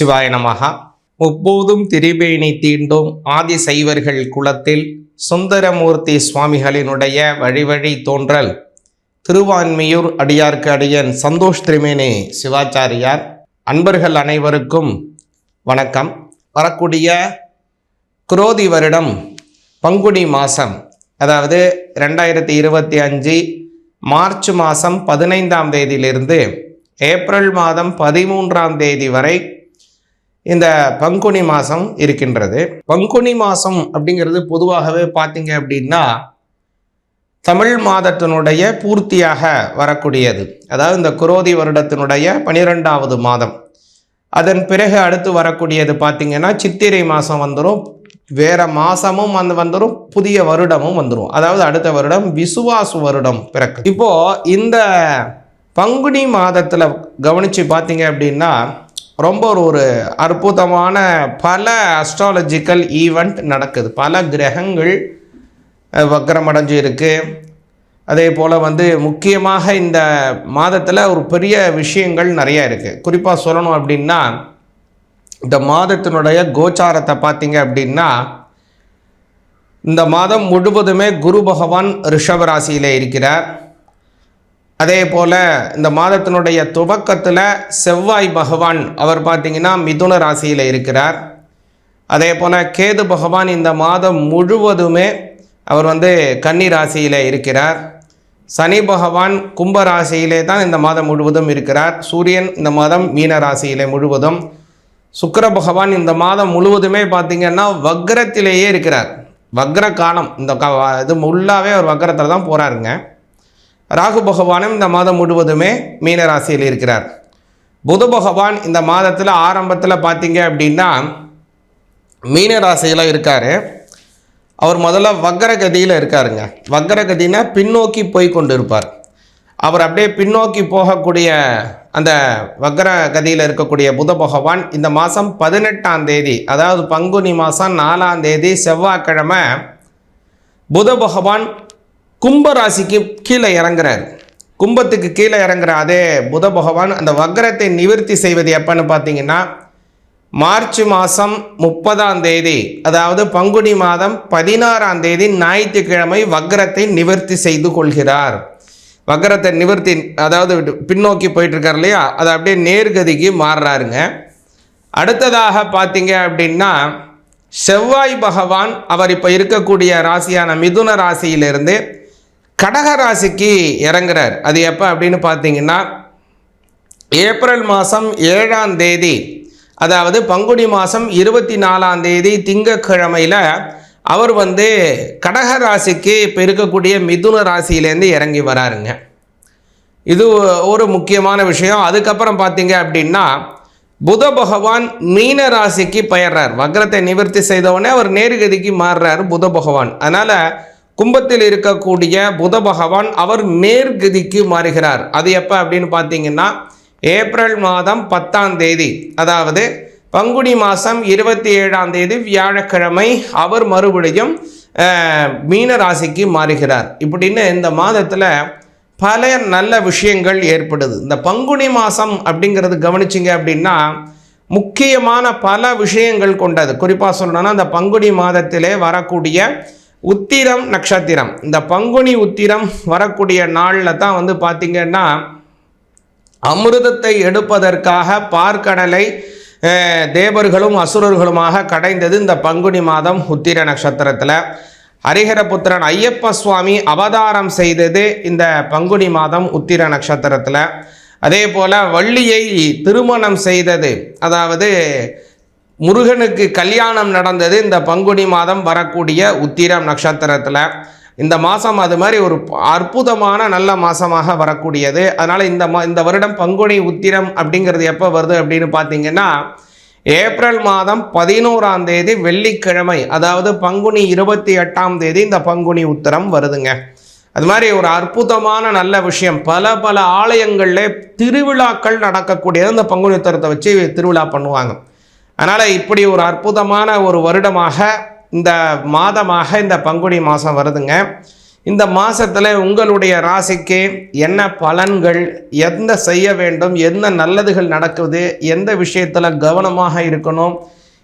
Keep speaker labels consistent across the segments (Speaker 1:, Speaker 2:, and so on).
Speaker 1: சிவாய நமகா முப்போதும் திரிபேணி தீண்டும் ஆதி சைவர்கள் குலத்தில் சுந்தரமூர்த்தி சுவாமிகளினுடைய வழிவழி தோன்றல். திருவான்மியூர் அடியார்க்கு அடியன் சந்தோஷ் திரிமேனி சிவாச்சாரியார். அன்பர்கள் அனைவருக்கும் வணக்கம். வரக்கூடிய குரோதி வருடம் பங்குனி மாதம் அதாவது ரெண்டாயிரத்தி இருபத்தி அஞ்சு மார்ச் மாதம் பதினைந்தாம் தேதியிலிருந்து ஏப்ரல் மாதம் பதிமூன்றாம் தேதி வரை இந்த பங்குனி மாதம் இருக்கின்றது. பங்குனி மாதம் அப்படிங்கிறது பொதுவாகவே பார்த்தீங்க அப்படின்னா தமிழ் மாதத்தினுடைய பூர்த்தியாக வரக்கூடியது. அதாவது இந்த குரோதி வருடத்தினுடைய பனிரெண்டாவது மாதம். அதன் பிறகு அடுத்து வரக்கூடியது பார்த்திங்கன்னா சித்திரை மாதம் வந்துடும் வேறு மாதமும் வந்து வந்துடும் புதிய வருடமும் வந்துடும் அதாவது அடுத்த வருடம் விசுவாசு வருடம் பிறக்கு. இப்போது இந்த பங்குனி மாதத்தில் கவனித்து பார்த்தீங்க அப்படின்னா ரொம்ப ஒரு ஒரு அற்புதமான பல அஸ்ட்ராலஜிக்கல் ஈவெண்ட் நடக்குது. பல கிரகங்கள் வக்கரமடைஞ்சு இருக்குது அதே போல் வந்து முக்கியமாக இந்த மாதத்தில் ஒரு பெரிய விஷயங்கள் நிறைய இருக்குது குறிப்பாக சொல்லணும் அப்படின்னா இந்த மாதத்தினுடைய கோச்சாரத்தை பார்த்தீங்க அப்படின்னா இந்த மாதம் முழுவதுமே குரு பகவான் ரிஷபராசியில் இருக்கிறார். அதே போல் இந்த மாதத்தினுடைய துவக்கத்தில் செவ்வாய் பகவான் அவர் பார்த்திங்கன்னா மிதுன ராசியில் இருக்கிறார். அதே போல் கேது பகவான் இந்த மாதம் முழுவதுமே அவர் வந்து கன்னி ராசியில் இருக்கிறார். சனி பகவான் கும்ப ராசியிலே தான் இந்த மாதம் முழுவதும் இருக்கிறார். சூரியன் இந்த மாதம் மீன ராசியிலே முழுவதும். சுக்கர பகவான் இந்த மாதம் முழுவதுமே பார்த்திங்கன்னா வக்ரத்திலேயே இருக்கிறார். வக்ர காலம் இந்த க இது ஃபுல்லாகவே அவர் வக்ரத்தில் தான் போகிறாருங்க ராகு பகவானும் இந்த மாதம் முழுவதுமே மீனராசியில் இருக்கிறார். புத பகவான் இந்த மாதத்தில் ஆரம்பத்தில் பார்த்தீங்க அப்படின்னா மீனராசியில் இருக்கார். அவர் முதல்ல வக்கரகதியில் இருக்காருங்க. வக்கரகதினா பின்னோக்கி போய் கொண்டு இருப்பார் அவர் அப்படியே பின்னோக்கி போகக்கூடிய அந்த வக்ர கதியில் இருக்கக்கூடிய புத பகவான் இந்த மாதம் பதினெட்டாம் தேதி அதாவது பங்குனி மாதம் நாலாம் தேதி செவ்வாய்க்கிழமை புத பகவான் கும்ப ராசிக்கு கீழே இறங்குறாரு. கும்பத்துக்கு கீழே இறங்குற அதே புத பகவான் அந்த வக்ரத்தை நிவர்த்தி செய்வது எப்பன்னு பார்த்தீங்கன்னா மார்ச் மாதம் முப்பதாம் தேதி அதாவது பங்குனி மாதம் பதினாறாம் தேதி ஞாயிற்றுக்கிழமை வக்ரத்தை நிவர்த்தி செய்து கொள்கிறார். வக்ரத்தை நிவர்த்தி அதாவது பின்னோக்கி போயிட்டுருக்கார் இல்லையா? அதை அப்படியே நேர்கதிக்கு மாறுறாருங்க. அடுத்ததாக பார்த்தீங்க அப்படின்னா செவ்வாய் பகவான் அவர் இப்போ இருக்கக்கூடிய ராசியான மிதுன ராசியிலிருந்து கடக ராசிக்கு இறங்குறார். அது எப்போ அப்படின்னு பார்த்தீங்கன்னா ஏப்ரல் மாதம் ஏழாம் தேதி. அதாவது பங்குனி மாதம் இருபத்தி நாலாம் தேதி திங்கக்கிழமையில் அவர் வந்து கடக ராசிக்கு இப்போ இருக்கக்கூடிய மிதுன ராசியிலேருந்து இறங்கி வராருங்க. இது ஒரு முக்கியமான விஷயம். அதுக்கப்புறம் பார்த்தீங்க அப்படின்னா புத பகவான் மீன ராசிக்கு பெயர்றார். வக்ரத்தை நிவர்த்தி செய்தவுடனே அவர் நேர்கதிக்கு மாறுறார் புத பகவான். அதனால் கும்பத்தில் இருக்கக்கூடிய புத பகவான் அவர் நேர்கதிக்கு மாறுகிறார். அது எப்போ அப்படின்னு பார்த்தீங்கன்னா ஏப்ரல் மாதம் பத்தாம் தேதி. அதாவது பங்குனி மாதம் இருபத்தி ஏழாம் தேதி வியாழக்கிழமை அவர் மறுபடியும் மீன ராசிக்கு மாறுகிறார். இப்படின்னு இந்த மாதத்தில் பல நல்ல விஷயங்கள் ஏற்படுது. இந்த பங்குனி மாதம் அப்படிங்கிறது கவனிச்சிங்க அப்படின்னா முக்கியமான பல விஷயங்கள் கொண்டது. குறிப்பாக சொல்லணும்னா அந்த பங்குனி மாதத்திலே வரக்கூடிய உத்திரம் நட்சத்திரம் இந்த பங்குனி உத்திரம் வரக்கூடிய நாளில் தான் வந்து பார்த்திங்கன்னா அமிர்தத்தை எடுப்பதற்காக பார்க்கடலை தேவர்களும் அசுரர்களுமாக கடைந்தது இந்த பங்குனி மாதம் உத்திர நட்சத்திரத்தில். ஹரிஹரபுத்திரன் ஐயப்ப சுவாமி அவதாரம் செய்தது இந்த பங்குனி மாதம் உத்திர நட்சத்திரத்தில். அதே போல் வள்ளியை திருமணம் செய்தது அதாவது முருகனுக்கு கல்யாணம் நடந்தது. இந்த பங்குனி மாதம் வரக்கூடிய உத்திரம் நட்சத்திரத்தில். இந்த மாதம் அது மாதிரி ஒரு அற்புதமான நல்ல மாதமாக வரக்கூடியது. அதனால் இந்த மா இந்த வருடம் பங்குனி உத்திரம் அப்படிங்கிறது எப்போ வருது அப்படின்னு பார்த்தீங்கன்னா ஏப்ரல் மாதம் பதினோராம் தேதி வெள்ளிக்கிழமை அதாவது பங்குனி இருபத்தி எட்டாம் தேதி இந்த பங்குனி உத்திரம் வருதுங்க. அது மாதிரி ஒரு அற்புதமான நல்ல விஷயம். பல பல ஆலயங்களில் திருவிழாக்கள் நடக்கக்கூடியது. இந்த பங்குனி உத்திரத்தை வச்சு திருவிழா பண்ணுவாங்க. அதனால் இப்படி ஒரு அற்புதமான ஒரு வருடமாக இந்த மாதமாக இந்த பங்குனி மாதம் வருதுங்க. இந்த மாதத்தில் உங்களுடைய ராசிக்கு என்ன பலன்கள் எந்த செய்ய வேண்டும் என்ன நல்லதுகள் நடக்குது எந்த விஷயத்தில் கவனமாக இருக்கணும்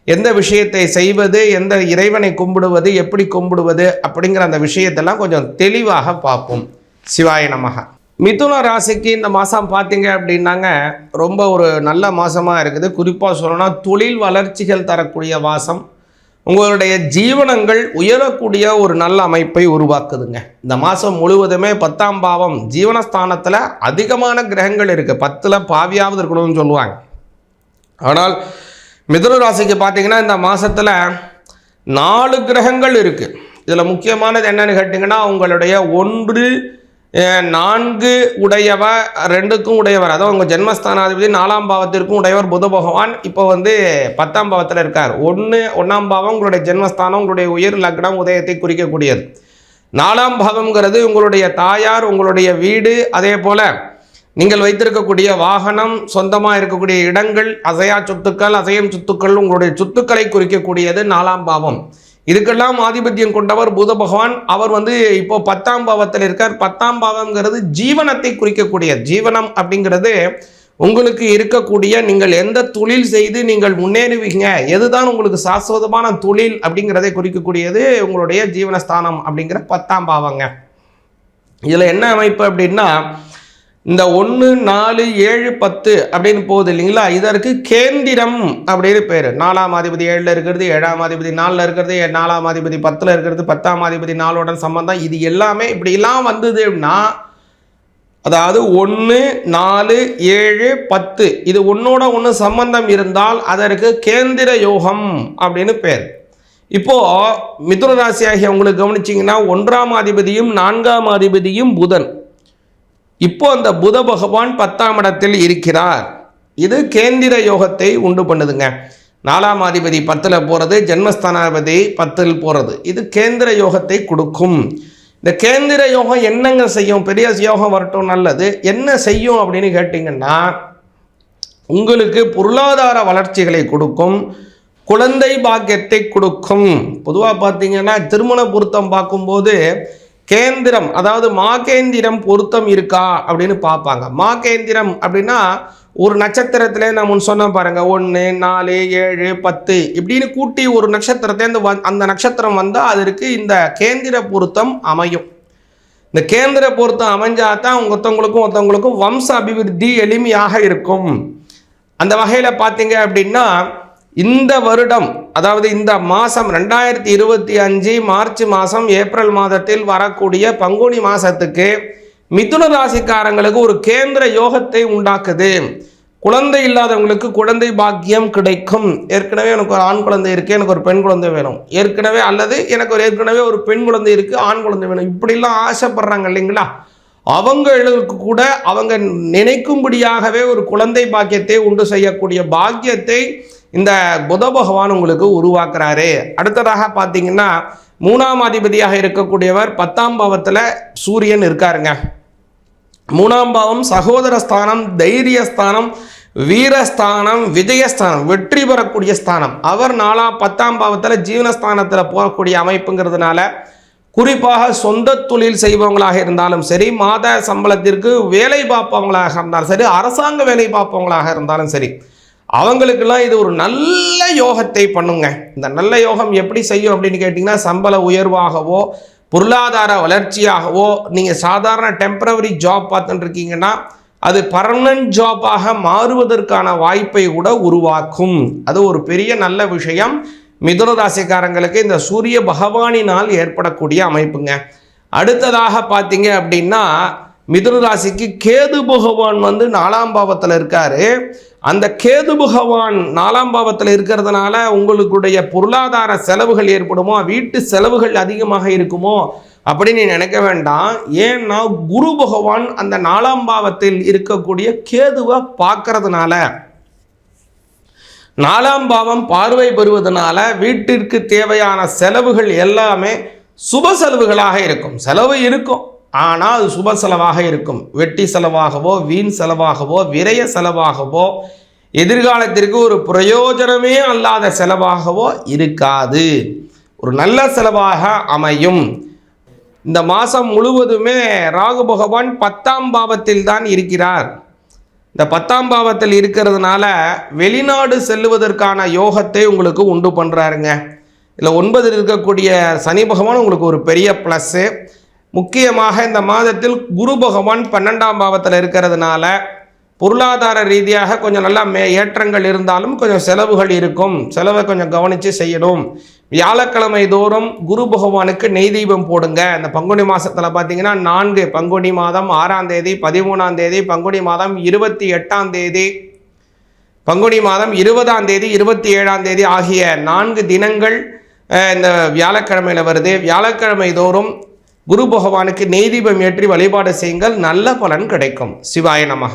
Speaker 1: எந்த விஷயத்தை செய்வது எந்த இறைவனை கும்பிடுவது எப்படி கும்பிடுவது அப்படிங்கிற அந்த விஷயத்தெல்லாம் கொஞ்சம் தெளிவாக பார்ப்போம். சிவாய நமகா. மிதுன ராசிக்கு இந்த மாதம் பார்த்தீங்க அப்படின்னாங்க ரொம்ப ஒரு நல்ல மாதமாக இருக்குது. குறிப்பாக சொல்லணும்னா தொழில் வளர்ச்சிகள் தரக்கூடிய மாதம் உங்களுடைய ஜீவனங்கள் உயரக்கூடிய ஒரு நல்ல அமைப்பை உருவாக்குதுங்க. இந்த மாதம் முழுவதுமே பத்தாம் பாவம் ஜீவனஸ்தானத்தில் அதிகமான கிரகங்கள் இருக்குது பத்தில் பாவியாவது இருக்கணும்னு சொல்லுவாங்க. ஆனால் மிதுன ராசிக்கு பார்த்தீங்கன்னா இந்த மாதத்தில் நாலு கிரகங்கள் இருக்குது இதில் முக்கியமானது என்னென்னு கேட்டிங்கன்னா உங்களுடைய ஒன்று நான்கு உடையவர் ரெண்டுக்கும் உடையவர். அதாவது உங்கள் ஜென்மஸ்தானாதிபதி நாலாம் பாவத்திற்கும் உடையவர் புத பகவான். இப்போ வந்து பத்தாம் பாவத்தில் இருக்கார். ஒன்று ஒன்றாம் பாவம் உங்களுடைய ஜென்மஸ்தானம் உங்களுடைய உயிர் லக்னம் உதயத்தை குறிக்கக்கூடியது. நாலாம் பாவம்ங்கிறது உங்களுடைய தாயார் உங்களுடைய வீடு. அதே போல் நீங்கள் வைத்திருக்கக்கூடிய வாகனம் சொந்தமாக இருக்கக்கூடிய இடங்கள் அசையா சொத்துக்கள் அசையும் சொத்துக்கள் உங்களுடைய சொத்துக்களை குறிக்கக்கூடியது நாலாம் பாவம். இதுக்கெல்லாம் ஆதிபத்தியம் கொண்டவர் புத பகவான். அவர் வந்து இப்போ பத்தாம் பாவத்தில் இருக்கார். பத்தாம் பாவம்ங்கிறது ஜீவனத்தை குறிக்கக்கூடிய ஜீவனம் அப்படிங்கிறது உங்களுக்கு இருக்கக்கூடிய நீங்கள் எந்த தொழில் செய்து நீங்கள் முன்னேறுவீங்க எதுதான் உங்களுக்கு சாஸ்வதமான தொழில் அப்படிங்கிறதை குறிக்கக்கூடியது உங்களுடைய ஜீவனஸ்தானம் அப்படிங்கிற பத்தாம் பாவங்க. இதில் என்ன அமைப்பு அப்படின்னா இந்த ஒன்று நாலு ஏழு பத்து அப்படின்னு போகுது இல்லைங்களா? இதற்கு கேந்திரம் அப்படின்னு பேர். நாலாம் அதிபதி ஏழில் இருக்கிறது ஏழாம் அதிபதி நாலில் இருக்கிறது ஏ- நாலாம் அதிபதி பத்தில் இருக்கிறது பத்தாம் அதிபதி நாலுடன் சம்பந்தம். இது எல்லாமே இப்படிலாம் வந்தது அப்படின்னா அதாவது ஒன்று நாலு ஏழு பத்து இது ஒன்றோட ஒன்று சம்பந்தம் இருந்தால் அதற்கு கேந்திர யோகம் அப்படின்னு பேர். இப்போது மிதுன ராசி ஆகிய உங்களுக்கு கவனிச்சிங்கன்னா ஒன்றாம் அதிபதியும் நான்காம் அதிபதியும் புதன். இப்போ அந்த புத பகவான் பத்தாம் இடத்தில் இருக்கிறார். இது கேந்திர யோகத்தை உண்டு பண்ணுதுங்க. நாலாம் அதிபதி பத்தில் போகிறது ஜென்மஸ்தானாதிபதி பத்தில் போகிறது இது கேந்திர யோகத்தை கொடுக்கும். இந்த கேந்திர யோகம் என்னங்க செய்யும்? பெரிய யோகம் வரட்டும் நல்லது. என்ன செய்யும் அப்படின்னு கேட்டிங்கன்னா உங்களுக்கு பொருளாதார வளர்ச்சிகளை கொடுக்கும். குழந்தை பாக்கியத்தை கொடுக்கும். பொதுவாக பார்த்தீங்கன்னா திருமண பொருத்தம் பார்க்கும்போது கேந்திரம் அதாவது மாகேந்திரம் பொருத்தம் இருக்கா அப்படின்னு பார்ப்பாங்க. மாகேந்திரம் அப்படின்னா ஒரு நட்சத்திரத்திலே நான் முன் சொன்ன பாருங்க ஒன்று நாலு ஏழு பத்து இப்படின்னு கூட்டி ஒரு நட்சத்திரத்தை அந்த நட்சத்திரம் வந்தால் அதற்கு இந்த கேந்திர பொருத்தம் அமையும். இந்த கேந்திர பொருத்தம் அமைஞ்சாதான் ஒருத்தவங்களுக்கும் ஒருத்தவங்களுக்கும் வம்ச அபிவிருத்தி எளிமையாக இருக்கும். அந்த வகையில் பார்த்தீங்க அப்படின்னா இந்த வருடம் அதாவது இந்த மாதம் ரெண்டாயிரத்தி இருபத்தி அஞ்சு மார்ச் மாதம் ஏப்ரல் மாதத்தில் வரக்கூடிய பங்குனி மாதத்துக்கு மிதுன ராசிக்காரங்களுக்கு ஒரு கேந்திர யோகத்தை உண்டாக்குது. குழந்தை இல்லாதவங்களுக்கு குழந்தை பாக்கியம் கிடைக்கும். ஏற்கனவே எனக்கு ஒரு ஆண் குழந்தை இருக்குது எனக்கு ஒரு பெண் குழந்தை வேணும். ஏற்கனவே அல்லது எனக்கு ஒரு ஏற்கனவே ஒரு பெண் குழந்தை இருக்குது ஆண் குழந்தை வேணும். இப்படிலாம் ஆசைப்படுறாங்க இல்லைங்களா? அவங்களுக்கு கூட அவங்க நினைக்கும்படியாகவே ஒரு குழந்தை பாக்கியத்தை உண்டு செய்யக்கூடிய பாக்கியத்தை இந்த புத பகவான் உங்களுக்கு உருவாக்குறாரு. அடுத்ததாக பார்த்தீங்கன்னா மூணாம் அதிபதியாக இருக்கக்கூடியவர் பத்தாம் பாவத்தில் சூரியன் இருக்காருங்க. மூணாம் பாவம் சகோதர ஸ்தானம் தைரியஸ்தானம் வீரஸ்தானம் விஜயஸ்தானம் வெற்றி பெறக்கூடிய ஸ்தானம். அவர் நாலாம் பத்தாம் பாவத்தில் ஜீவனஸ்தானத்தில் போகக்கூடிய அமைப்புங்கிறதுனால குறிப்பாக சொந்த தொழில் செய்பவங்களாக இருந்தாலும் சரி மாத சம்பளத்திற்கு வேலை பார்ப்பவங்களாக இருந்தாலும் சரி அரசாங்க வேலை பார்ப்பவங்களாக இருந்தாலும் சரி அவங்களுக்கெல்லாம் இது ஒரு நல்ல யோகத்தை பண்ணுங்க. இந்த நல்ல யோகம் எப்படி செய்யும் அப்படின்னு கேட்டிங்கன்னா சம்பள உயர்வாகவோ பொருளாதார வளர்ச்சியாகவோ நீங்கள் சாதாரண டெம்பரவரி ஜாப் பார்த்துட்டுருக்கீங்கன்னா அது பர்மனன்ட் ஜாப்பாக மாறுவதற்கான வாய்ப்பை கூட உருவாக்கும். அது ஒரு பெரிய நல்ல விஷயம். மிதுன ராசிக்காரங்களுக்கு இந்த சூரிய பகவானினால் ஏற்படக்கூடிய அமைப்புங்க. அடுத்ததாக பார்த்தீங்க அப்படின்னா மிதுன ராசிக்கு கேது பகவான் வந்து நாலாம் பாவத்தில் இருக்காரு. அந்த கேது பகவான் நாலாம் பாவத்தில் இருக்கிறதுனால உங்களுடைய பொருளாதார செலவுகள் ஏற்படுமோ வீட்டு செலவுகள் அதிகமாக இருக்குமோ அப்படின்னு நினைக்க வேண்டாம். ஏன்னா குரு பகவான் அந்த நாலாம் பாவத்தில் இருக்கக்கூடிய கேதுவை பார்க்கறதுனால நாலாம் பாவம் பார்வை பெறுவதனால வீட்டிற்கு தேவையான செலவுகள் எல்லாமே சுப செலவுகளாக இருக்கும். செலவு இருக்கும். ஆனால் அது சுப செலவாக இருக்கும். வெட்டி செலவாகவோ வீண் செலவாகவோ விரய செலவாகவோ எதிர்காலத்திற்கு ஒரு பிரயோஜனமே அல்லாத செலவாகவோ இருக்காது. ஒரு நல்ல செலவாக அமையும். இந்த மாதம் முழுவதுமே ராகு பகவான் பத்தாம் பாவத்தில் தான் இருக்கிறார். இந்த பத்தாம் பாவத்தில் இருக்கிறதுனால வெளிநாடு செல்லுவதற்கான யோகத்தை உங்களுக்கு உண்டு பண்ணுறாருங்க இதில் ஒன்பதில் இருக்கக்கூடிய சனி பகவான் உங்களுக்கு ஒரு பெரிய ப்ளஸ்ஸு முக்கியமாக இந்த மாதத்தில் குரு பகவான் பன்னெண்டாம் பாவத்தில் இருக்கிறதுனால பொருளாதார ரீதியாக கொஞ்சம் நல்லா மே ஏற்றங்கள் இருந்தாலும் கொஞ்சம் செலவுகள் இருக்கும். செலவை கொஞ்சம் கவனித்து செய்யணும். வியாழக்கிழமை தோறும் குரு பகவானுக்கு நெய் தீபம் போடுங்க. இந்த பங்குனி மாதத்தில் பார்த்தீங்கன்னா நான்கு பங்குனி மாதம் ஆறாம் தேதி பதிமூணாம் தேதி பங்குனி மாதம் இருபத்தி எட்டாம் தேதி பங்குனி மாதம் இருபதாம் தேதி இருபத்தி ஏழாம் தேதி ஆகிய நான்கு தினங்கள் இந்த வியாழக்கிழமையில் வருது. வியாழக்கிழமை தோறும் குரு பகவானுக்கு நெய் தீபம் ஏற்றி வழிபாடு செய்யுங்கள். நல்ல பலன் கிடைக்கும். சிவாய நமகா